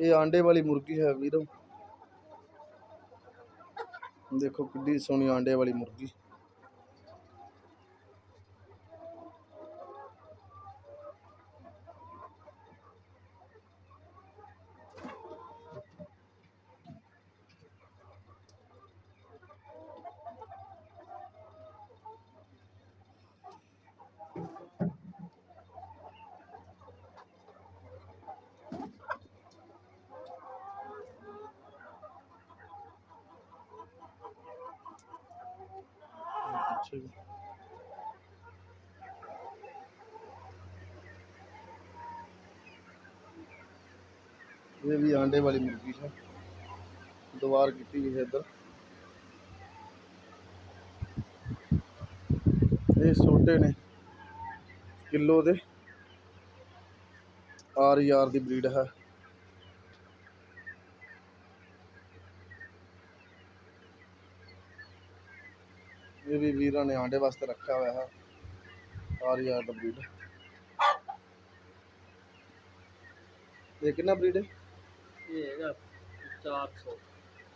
ਇਹ ਆਂਡੇ ਵਾਲੀ ਮੁਰਗੀ ਹੈ ਵੀਰੋ। ਦੇਖੋ ਕਿੱਡੀ ਸੋਹਣੀ ਆਂਡੇ ਵਾਲੀ ਮੁਰਗੀ। ਅੱਛਾ ਜੀ। ਇਹ ਵੀ ਆਂਡੇ ਵਾਲੀ ਮੁਰਗੀ ਹੈ ਦੁਬਾਰ ਕੀਤੀ ਵੀ ਹੈ ਇੱਧਰ। ਇਹ ਛੋਟੇ ਨੇ। ਕਿਲੋ ਦੇ। ਆਰ ਯਾਰ ਦੀ ਬਰੀਡ ਹੈ। ਇਹ ਵੀ ਵੀਰਾਂ ਨੇ ਆਂਡੇ ਵਾਸਤੇ ਰੱਖਿਆ ਹੋਇਆ ਹੈ ਆਰ ਯਾਰ ਦਾ ਬਰੀਡ ਇਹ ਕਿੰਨਾ ਬਰੀਡ ਹੈ ਇਹ ਹੈਗਾ 400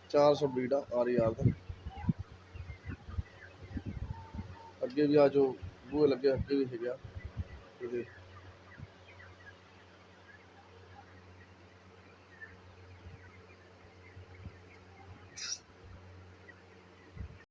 400 ਬਰੀਡ ਆ ਆਰ ਯਾਰ ਦਾ ਅੱਗੇ ਵੀ ਆ ਜੋ ਬੂਹੇ ਲੱਗੇ ਅੱਗੇ ਵੀ ਹੈਗਾ ਇਹਦੇ